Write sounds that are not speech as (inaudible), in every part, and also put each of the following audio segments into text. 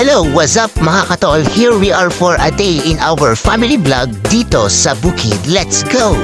Hello, what's up mga katol? Here we are for a day in our family vlog dito sa Bukid. Let's go!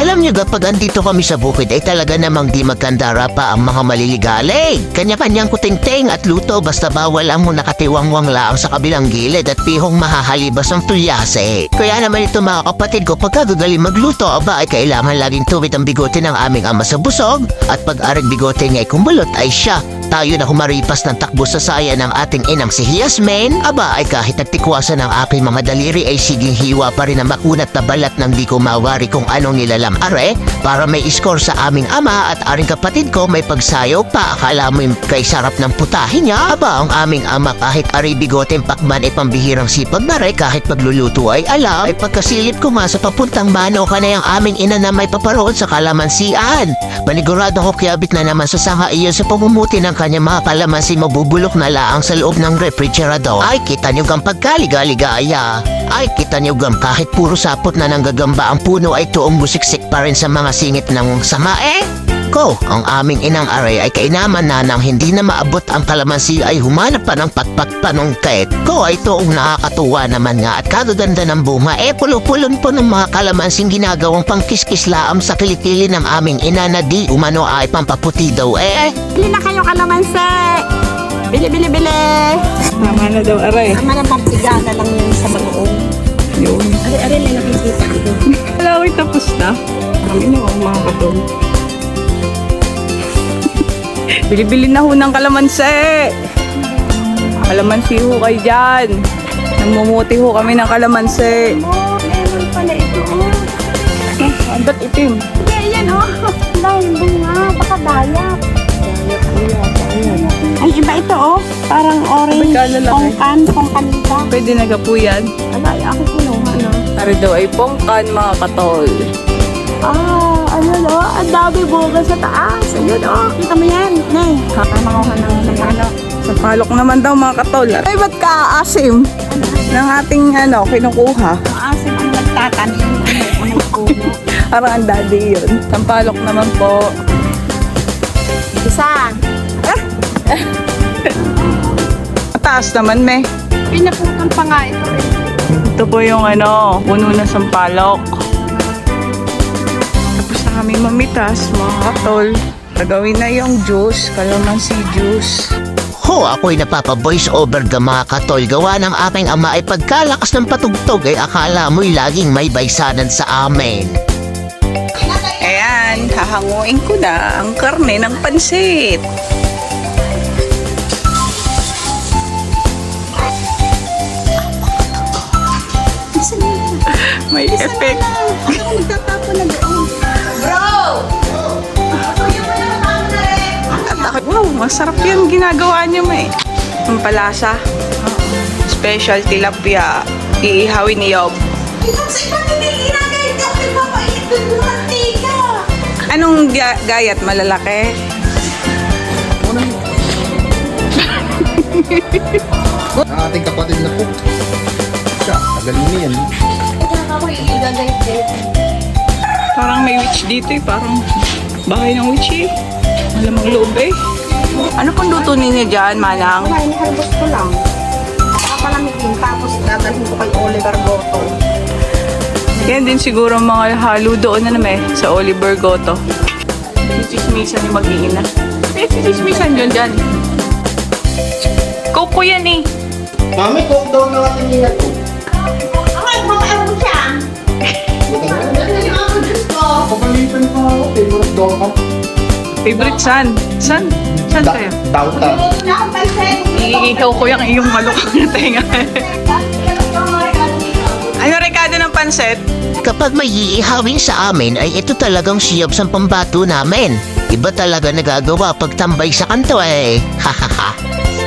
Alam niyo kapag andito kami sa bukid ay talaga namang di magkandara pa ang mga maliligalig. Kanya-kanyang kutingting at luto basta bawal ang muna katiwangwang laang sa kabilang gilid at pihong mahahalibas ang tulyase. Kaya naman ito mga kapatid ko pagkagagaling magluto aba ay kailangan laging tuwid ang bigote ng aming ama sa busog at pag aring bigote niya ay ay siya tayo na humaripas ng takbo sa saya ng ating inang si Yasmin, aba ay kahit nagtikwasan ng aking mga daliri ay siging hiwa pa rin ang makunat na balat ng di ko mawari kung anong nilalam. Are para may score sa aming ama at aring kapatid ko may pagsayaw pa. Akala mo yung kay sarap ng putahin niya? Aba ang aming ama kahit ari bigotem pakman ay pambihirang sipag na re kahit pagluluto ay alam ay pagkasilip ko nga sa papuntang mano ka na yung aming ina na may paparoon sa kalamansian. Panigurado ko kiabit na naman sa sanga iyon sa pamumuti ng kanyang mga kalamansi mabubulok na laang sa loob ng refrigerador. Ay, kita niyo gang pagkaligaligaya. Ay, kita niyo gang kahit puro sapot na nanggagamba ang puno ay tuong busiksik pa rin sa mga singit ng sama eh. Ko, ang aming inang aray ay kainaman na nang hindi na maabot ang kalamansi ay humanap pa ng patpat panungkait. Ko ay toong nakakatuwa naman nga at kadaganda ng bunga eh pulupulon po ng mga kalamansing ginagawang pangkiskislaam sa kilikili ng aming ina na di umano ay pampaputi daw eh. Bili na kayo kalamansi! Bili, bili, bili! Tama na daw, aray. Tama na pampigana lang yun sa bagoong. Yun. Ari-ari lang nakikita ko. (laughs) Alaway tapos na. Kami na ako mga katol. Bili-bili na ho ng kalamansi. Kalamansi ho kayo dyan. Namumuti ho kami ng kalamansi. Oh, meron pala ito. Oh. Ang ba't itim? Hindi, yan oh. Dahil bunga, baka dayap. Ay, iba ito oh. Parang orange. Ba't kalalaki? Pongkan, pongkan ito. Pwede na po yan. Ala, ay ako kinuha na. Tari daw ay pongkan mga katol. Ah. Ang dami bunga sa taas. Ayun oh. Kita mo yan. Nay, kakamanguha ng ano. Sa palok naman daw mga katol. Ay, ba't kaasim? Ng ating ano, kinukuha. Maasim ang nagtatanim. Ano, unang puno. (laughs) Parang ang daddy yun. Sampalok naman po. Isa. (laughs) Mataas naman, me. Pinaputan pa nga ito eh. Ito po yung ano, puno na sampalok. Kami mamitas, mga katol. Gagawin na yung juice, kalamansi juice. Ho, ako'y napapa-voice over ga mga katol. Gawa ng aking ama ay pagkalakas ng patugtog ay akala mo'y laging may baysanan sa amin. Ayan, hahanguin ko na ang karne ng pansit. May effect. Magtatapon na doon. Masarap yan ginagawa niya may. Ang palasa. Special tilapia. Iihawin ni Yob. Anong ga- gayat? Malalaki? Ang ating kapatid na cook. Siya, magaling na yan. Parang may witch dito eh. Parang bahay ng witch eh. Malamang loob eh. Ano pang luto ninyo dyan, Manang? Wala, inihalbos ko lang. Papalamigin, tapos dadalhin ko kay Oliver Goto. Yan din siguro ang mga halo doon na naman eh, sa Oliver Goto. Sisismisan yung mag-iina. Eh, sisismisan yun dyan. Coco yan eh. Mami, cook daw ng ating ingat ko. Ay, makain mo siya. Kapalitan pa ako, favorite ka. Favorite san? San? San kayo? Dauta. Iihaw ko yung iyong malukang na tenga. ano rekado ng pansit? Kapag may iihawin sa amin ay ito talagang siyab sa pambato namin. Iba talaga nagagawa pag tambay sa kanto eh. Hahaha.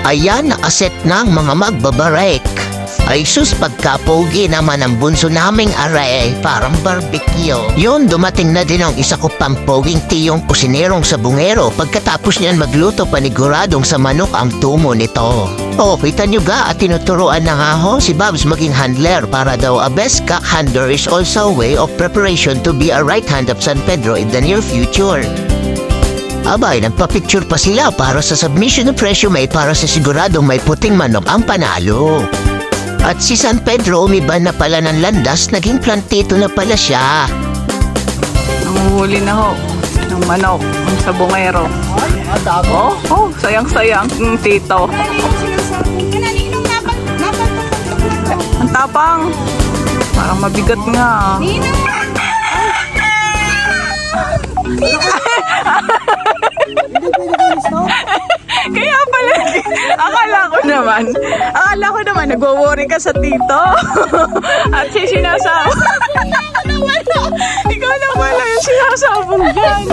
Ayan, nakaset na ang mga magbabarek. Ay sus, pagkapogi naman ang bunso naming aray, parang barbecue. Yun, dumating na din ang isa ko pang poging tiyong kusinerong sa bungero. Pagkatapos niyan magluto, paniguradong sa manok ang tumo nito. Oh, kita nyo ga at tinuturuan na nga ho si Babs maging handler para daw a best cock handler is also a way of preparation to be a right hand of San Pedro in the near future. Abay, nagpa-picture pa sila para sa submission ng presyo para sa siguradong may puting manok ang panalo. At si San Pedro umiba na pala ng landas, naging plantito na pala siya. Nanguhuli na ho ng manok ang sabongero. Oh, oh, sayang-sayang ang tito. Ang tapang. Parang mabigat nga. Kaya akala ko naman, akala ko naman, nagwo-worry ka sa tito. (laughs) At siya sinasama. Ikaw na pala yung sinasabong dyan.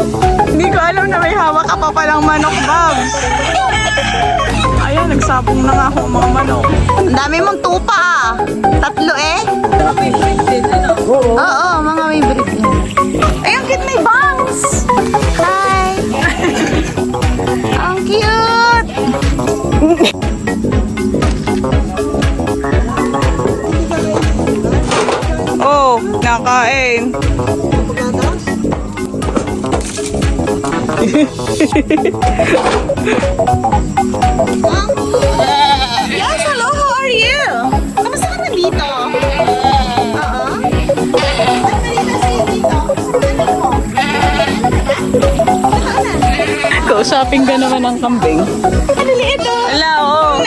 Hindi ko alam na may hawak ka pa palang manok, Babs. Ayan, nagsabong na nga ako ang mga manok. Ang dami mong tupa ah. Tatlo eh. Oo, mga may breed yan. Ay, ang cute bangs! Oh, nakain. Yes, Kausapin ka naman ng kambing. Maliliit oh. Ala, oh.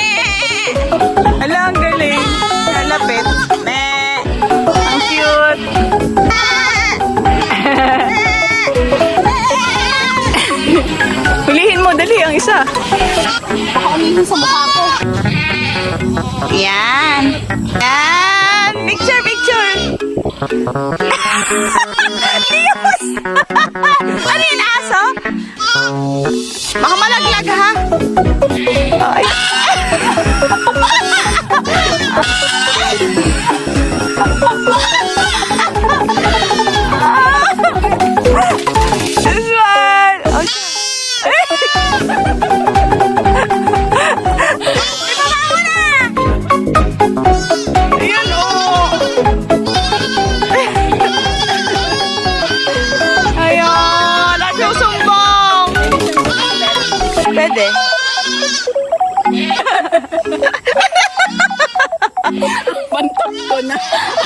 Ala, ang galing. Nalapit. Me. Ang cute. (laughs) Hulihin mo, dali ang isa. Baka umihin sa mukha ko. Yan. Yan. Picture, picture. (laughs) Lios. (laughs) ano yun, aso? Baka malaglag, ha? Ay. Pantok ko na.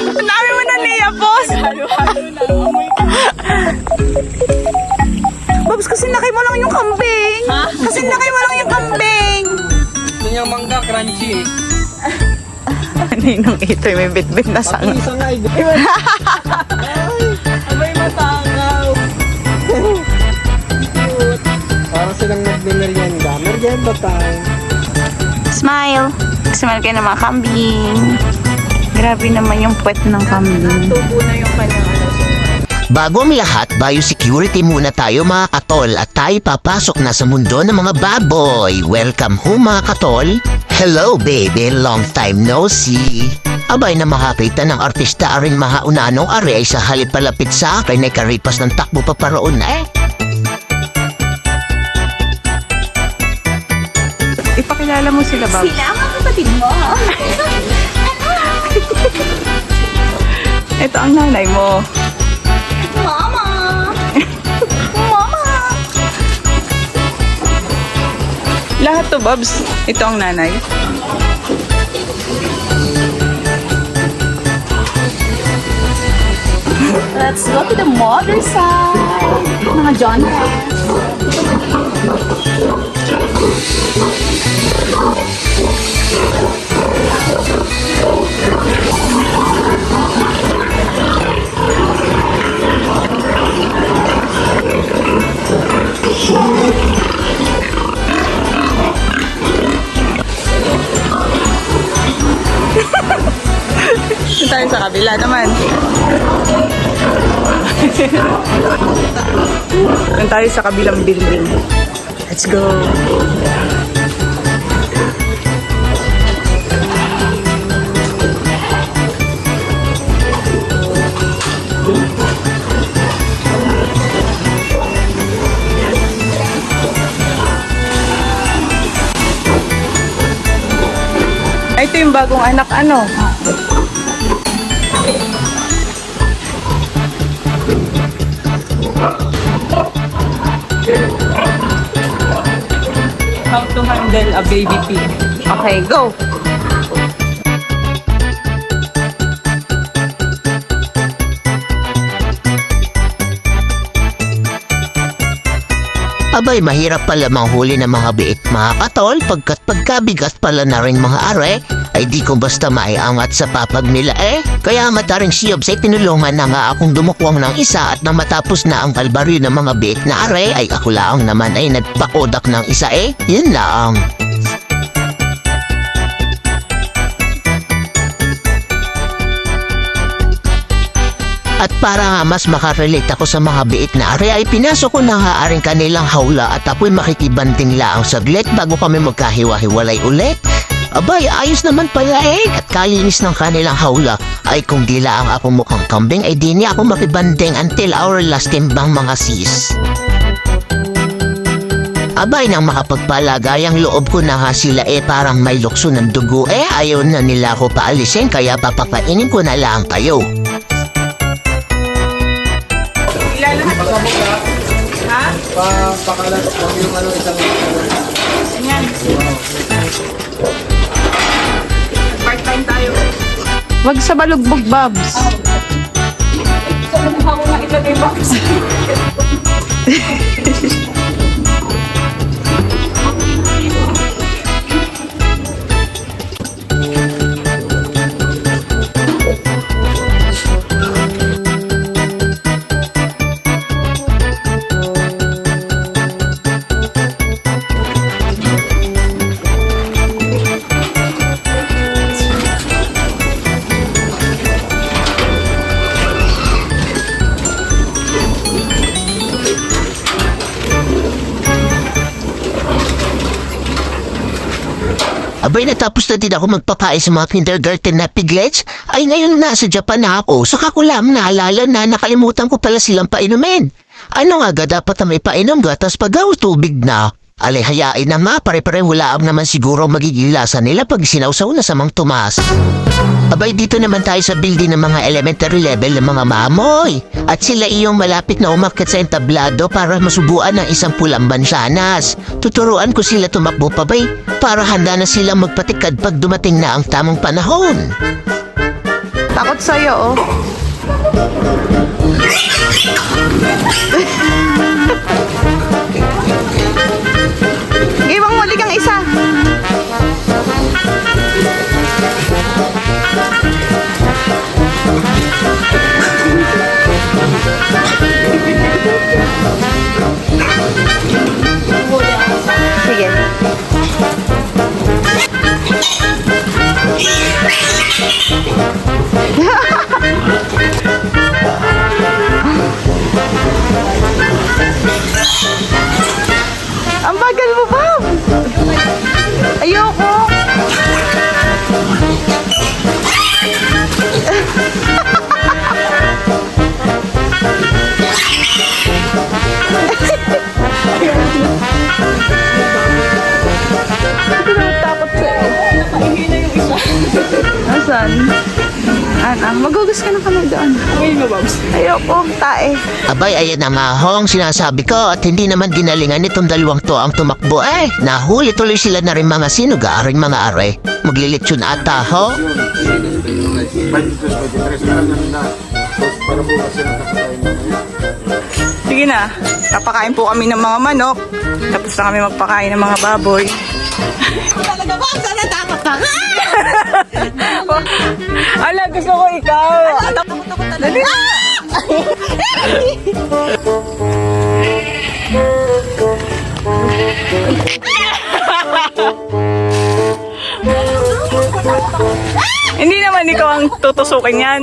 Ang dami mo na niya, boss. Halo-halo na. Amoy ka. Babs, kasi nakay mo lang yung kambing. Ha? Kasi nakay mo lang yung kambing. Gusto niya mangga, crunchy. (laughs) Ninong ito, may bit-bit na sanga. Isa nga, eh. (laughs) Merienda time. Smile. Smile kayo ng mga kambing. Grabe naman yung puwet ng kambing. Tubo na yung kanyang ano. Bago ang lahat, biosecurity muna tayo mga katol at tayo papasok na sa mundo ng mga baboy. Welcome home mga katol. Hello baby, long time no see. Abay na makakita ng artista aring mahaunanong are ay sa halip palapit sa akin ay karipas ng takbo pa paroon na eh. Ipakilala mo sila, Bob. Sila ang mga kapatid mo. (laughs) Ito ang nanay mo. Mama! Mama! Lahat to, Bobs. Ito ang nanay. Let's go to the mother side. Mga John Ito kabila naman. (laughs) Doon tayo sa kabilang building. Let's go. Ito yung bagong anak, ano? How to handle a baby pig. Okay, go! Abay, mahirap pala manghuli ng mga biik mga katol pagkat pagkabigat pala na rin mga are ay di ko basta maiangat sa papag nila eh. Kaya mataring si Yobs ay tinulungan na nga akong dumukwang ng isa at nang matapos na ang kalbaryo ng mga biik na are ay ako lang naman ay nagpakodak ng isa eh. Yun lang. At para nga mas makarelate ako sa mga biit na are ay pinasok ko na nga aring kanilang hawla at ako'y makikibanting laang saglit bago kami magkahiwa-hiwalay ulit. Abay, ayos naman pala eh. At kalinis ng kanilang hawla ay kung di lang ako mukhang kambing ay di niya ako makibanding until our last timbang mga sis. Abay nang makapagpalagay ang loob ko na nga sila eh parang may lukso ng dugo eh ayaw na nila ako paalisin kaya papakainin ko na lang kayo. Ilalahat. Ha? Pa, pakalat, pag yung ano, isang. Part-time Wag sa balugbog, Babs. Sa mukha ko na ilagay, Babs. (laughs) Abay natapos na din ako magpapain sa mga kindergarten na piglets, ay ngayon nasa Japan na ako, saka ko lang naalala na nakalimutan ko pala silang painumin. Ano nga ga dapat na may painom gatas pag tubig na? Hayain na nga, pare-pare wala naman siguro magiging lasa nila pag sinawsaw na sa mang tumas. Abay dito naman tayo sa building ng mga elementary level ng mga mamoy. At sila iyong malapit na umakyat sa entablado para masubuan ng isang pulang bansanas. Tuturuan ko sila tumakbo pabay para handa na silang magpatikad pag dumating na ang tamang panahon. Takot sa'yo, oh. (laughs) Iwang wali kang isa. Sige. (laughs) Hindi naman takot? Anang, magugas ka na kami doon. Ngayon mo, Babs. Ayoko, tae. Abay ayan na nga ho ang sinasabi ko at hindi naman ginalingan nitong dalawang to ang tumakbo eh. Nahuli tuloy sila na rin mga sinugaaring mga are. Maglilitsyon ata ho. Sige na. Kapakain po kami ng mga manok. Tapos na kami magpakain ng mga baboy. Talaga ba? Sana takot ka? Ala, gusto ko ikaw. Takot ako talaga. Hindi naman ikaw ang tutusukin yan.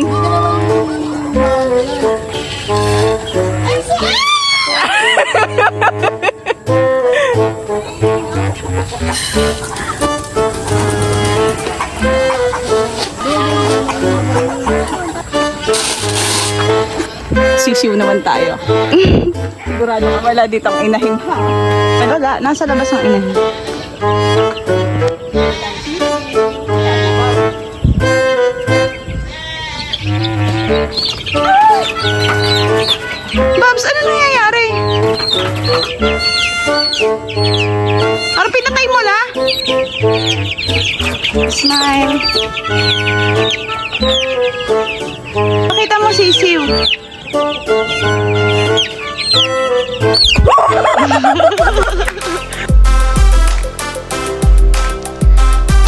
Sisiw naman tayo. (laughs) Sigurado wala dito ang inahin ha. Wala, nasa labas ang inahin. Ano pinatay mo Smile. Pakita mo sisiw.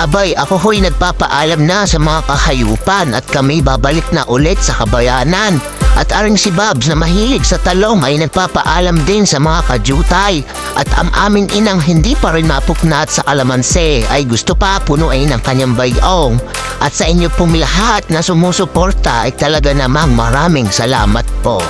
Abay, ako ho'y nagpapaalam na sa mga kahayupan at kami babalik na ulit sa kabayanan. At aring si Babs na mahilig sa talong ay nagpapaalam din sa mga kajutay. At ang aming inang hindi pa rin mapuknat sa kalamanse ay gusto pa punuin ang kanyang bayong. At sa inyo pong lahat na sumusuporta ay talaga namang maraming salamat po.